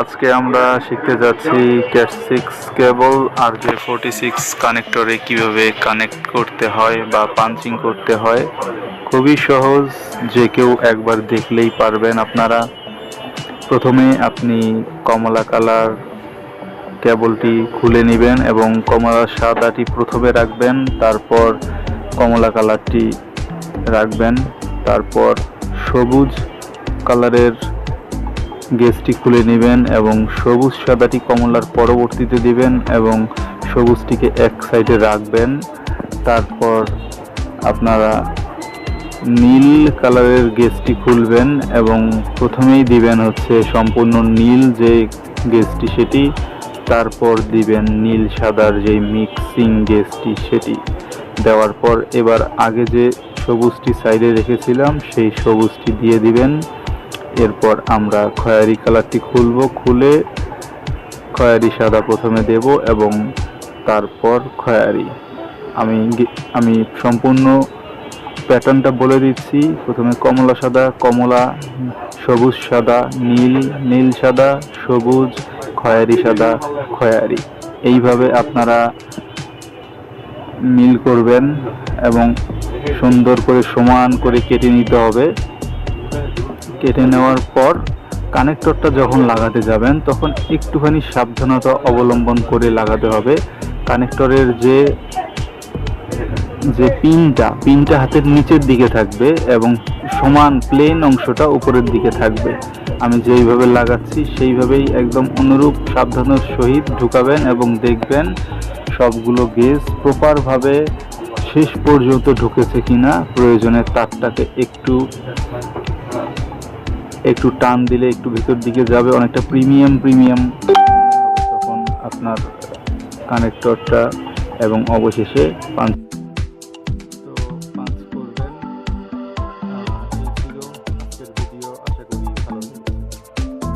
আজকে আমরা শিখতে যাচ্ছি cat six cable R J forty six কানেক্টরে কীভাবে কানেক্ট করতে হয় বা পাঞ্চিং করতে হয়, খুবই সহজ, যে কেউ একবার দেখলেই পারবেন আপনারা। প্রথমে আপনি কমলা কালার কেবলটি খুলে নেবেন এবং কমলা সাদাটি প্রথমে রাখবেন, তারপর কমলা কালারটি রাখবেন, তারপর সবুজ কালারের গেজটি খুলে নেবেন এবং সবুজ সাদাটি কমলার পরবর্তীতে দিবেন এবং সবুজটিকে এক সাইডে রাখবেন। তারপর আপনারা নীল কালারের গেজটি খুলবেন এবং প্রথমেই দিবেন হচ্ছে সম্পূর্ণ নীল যে গেজটি সেটি, তারপর দিবেন নীল সাদার যে মিক্সিং গেজটি সেটি। দেওয়ার পর এবার আগে যে সবুজটি সাইডে রেখেছিলাম, সেই সবুজটি দিয়ে দিবেন। এরপর আমরা খয়ারি কালারটি খুলব, খুলে খয়ারি সাদা প্রথমে দেব এবং তারপর খয়ারি। আমি আমি সম্পূর্ণ প্যাটার্নটা বলে দিচ্ছি। প্রথমে কমলা সাদা, কমলা, সবুজ সাদা, নীল নীল সাদা, সবুজ, খয়ারি সাদা, খয়ারি। এইভাবে আপনারা মিল করবেন এবং সুন্দর করে সমান করে কেটে নিতে হবে। কেটে নেওয়ার পর কানেক্টরটা যখন লাগাতে যাবেন, তখন একটুখানি সাবধানতা অবলম্বন করে লাগাতে হবে। কানেক্টরের যে যে পিনটা পিনটা হাতের নিচের দিকে থাকবে এবং সমান প্লেন অংশটা উপরের দিকে থাকবে। আমি যেইভাবে লাগাচ্ছি, সেইভাবেই একদম অনুরূপ সাবধানের সহিত ঢুকাবেন এবং দেখবেন সবগুলো গেজ প্রপারভাবে শেষ পর্যন্ত ঢুকেছে কিনা প্রয়োজনে তারটাকে একটু একটু টান দিলে একটু ভিতর দিকে যাবে, অনেকটা প্রিমিয়াম প্রিমিয়াম তখন আপনার কানেক্টরটা এবং অবশেষে পাঞ্চ